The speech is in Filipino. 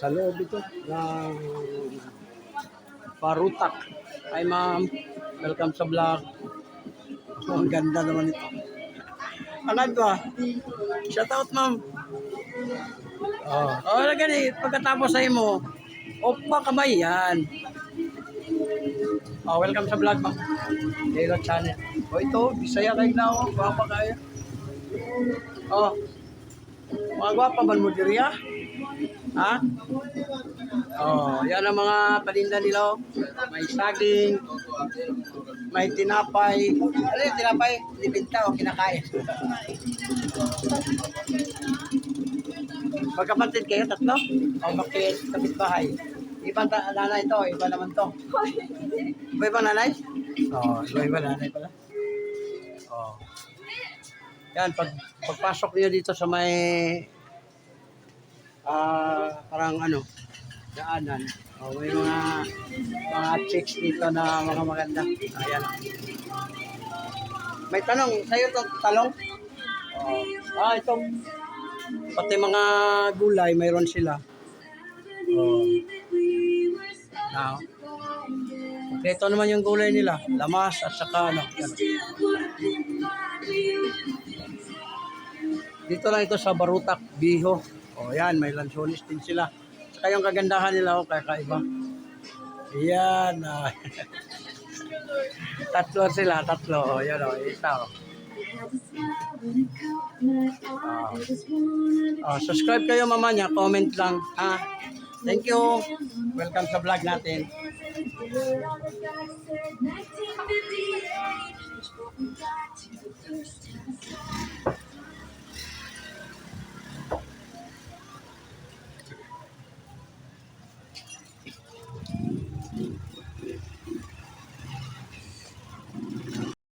Sa loob ito ng Parutak. Hi ma'am, welcome sa vlog. Oh, ang ganda naman ito. Anad ba? Shout out ma'am. Oh, oh gani, pagkatapos ay mo, opa kamay yan. Oh, welcome sa vlog ma'am. Hello channel. Oh, ito, Bisaya kayo na oh. Gwapa kayo. Oh. Mga gwapa man mo diri ah? Ha? Oh, yan ang mga paninda nila. oh. May saging, may tinapay. Ano yung tinapay? Libinta o kinakain? Magkapatid kayo, tatlo? O bakit kapitbahay? Iba ta nanay to, iba naman to. Iba nanay? Oo, oh, iba nanay pala. Yan, pag, pagpasok niyo dito sa may ah parang ano, daanan. Oh, may mga mga chicks dito na mga maganda. Ayan. May tanong, sa'yo to talong? Oh. Ah, ito. Pati mga gulay, mayroon sila. Oh. Now, ito naman yung gulay nila. Lamas at saka ano. Yan. Dito lang ito sa Barutak, Biho. O yan, may lansones din sila. Saka yung kagandahan nila, o kakaiba. Yan. ah. tatlo sila, tatlo. O yan o, isa o. Ah, subscribe kayo mamanya, comment lang. Ha? Thank you. Welcome sa vlog natin.